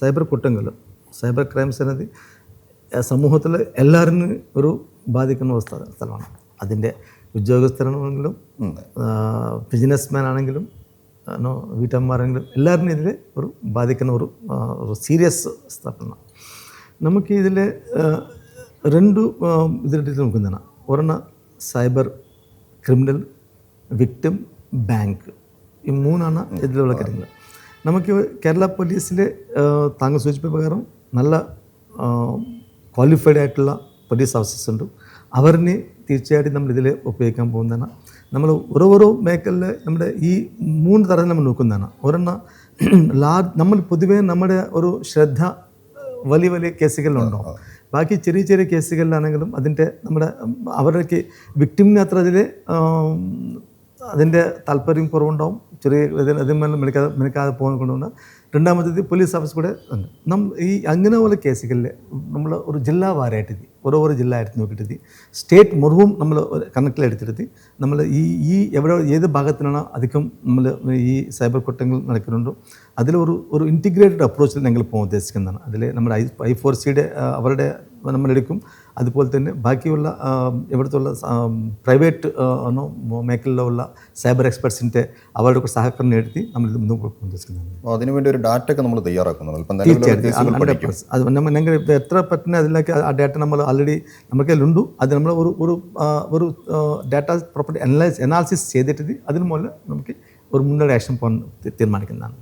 Cyber കുറ്റങ്ങൾ cyber crimes എന്നത് സമൂഹത്തിൽ എല്ലാവരും ഒരു ബാധിക്കുന്ന സ്ഥലമാണ്. അതിന്റെ ഉദ്യോഗസ്ഥരാണെങ്കിലും ബിസിനസ്മാൻ ആണെങ്കിലും ആണോ വീട്ടമ്മമാരെങ്കിലും എല്ലാവരും ഇതിൽ ഒരു ബാധിക്കുന്ന ഒരു സീരിയസ് സ്ഥലമാണ്. നമുക്ക് ഇതിൽ രണ്ട് ഇതിൽ നോക്കുന്നതാണ് ഒരെണ്ണം സൈബർ ക്രിമിനൽ വിക്ടിം ബാങ്ക്. ഈ മൂന്നാണ് ഇതിലുള്ള കാര്യങ്ങൾ നമുക്ക് കേരള പോലീസിന്റെ താങ്കൾ സൂചിപ്പിച്ച പ്രകാരം നല്ല ക്വാളിഫൈഡ് ആയിട്ടുള്ള പോലീസ് ഓഫീസേഴ്സ് ഉണ്ട്. അവരിനെ തീർച്ചയായിട്ടും നമ്മൾ ഇതിൽ ഉപയോഗിക്കാൻ പോകുന്നതാണ്. നമ്മൾ ഓരോരോ ഓരോ മേഖലയിൽ നമ്മുടെ ഈ മൂന്ന് തരം നമ്മൾ നോക്കുന്നതാണ്. ഒരെണ്ണം ലാർജ് നമ്മൾ പൊതുവേ നമ്മുടെ ഒരു ശ്രദ്ധ വലിയ വലിയ കേസുകളിലുണ്ടോ? ബാക്കി ചെറിയ ചെറിയ കേസുകളിലാണെങ്കിലും അതിന്റെ നമ്മുടെ അവരുടെ വിക്ടിമിന് അത്ര അതിൽ അതിന്റെ താല്പര്യം കുറവുണ്ടാവും. ചെറിയ ഇതിന് അതിന്മേൽ മെനക്കാതെ പോകുന്നത് പോകുന്നതുകൊണ്ട് രണ്ടാമത്തേത് പോലീസ് ഓഫീസ് കൂടെ ഉണ്ട് നം ഈ അങ്ങനെ പോലെ കേസുകളിൽ നമ്മൾ ഒരു ജില്ലാ വാരായിട്ട് ഇത് ഓരോ ഓരോ ജില്ല നോക്കിയിട്ട് സ്റ്റേറ്റ് മുറിവും നമ്മൾ കണക്കിലെടുത്തിട്ട് നമ്മൾ ഈ ഈ എവിടെ ഏത് ഭാഗത്തിനാണ് അധികം നമ്മൾ ഈ സൈബർ കുറ്റങ്ങൾ നടക്കുന്നുണ്ടോ അതിലൊരു ഒരു ഇന്റിഗ്രേറ്റഡ് അപ്രോച്ചിൽ ഞങ്ങൾ പോകാൻ ഉദ്ദേശിക്കുന്നതാണ്. അതിൽ നമ്മുടെ ഐ ഐ ഫോർ സിയുടെ അവരുടെ നമ്മളെടുക്കും അതുപോലെ തന്നെ ബാക്കിയുള്ള ഇവിടുത്തുള്ള ഇവിടുത്തെ പ്രൈവറ്റ് മേഖലയിലുള്ള സൈബർ എക്സ്പെർട്സിന്റെ അവരുടെ സഹകരണം എടുത്തി നമ്മൾ ഇത് മുന്നോട്ട് പോകാൻ ഉദ്ദേശിക്കുന്നതാണ്. അതിനുവേണ്ടി ഒരു ഡാറ്റ ഒക്കെ നമ്മൾ തയ്യാറാക്കുന്നുണ്ട് അത് ഞങ്ങൾ എത്ര പറ്റുന്ന അതിലേക്ക് ആ ഡാറ്റ നമ്മൾ ആൾറെഡി നമുക്ക് അതിലുണ്ട് അത് നമ്മൾ ഒരു ഒരു ഒരു ഡാറ്റ പ്രോപ്പർട്ടി അനലൈസ് അനാലിസിസ് ചെയ്തിട്ട് അതിന് മുകളിൽ നമുക്ക് ഒരു മുന്നോട്ട് ആക്ഷൻ പോകാൻ തീരുമാനിക്കുന്നതാണ്.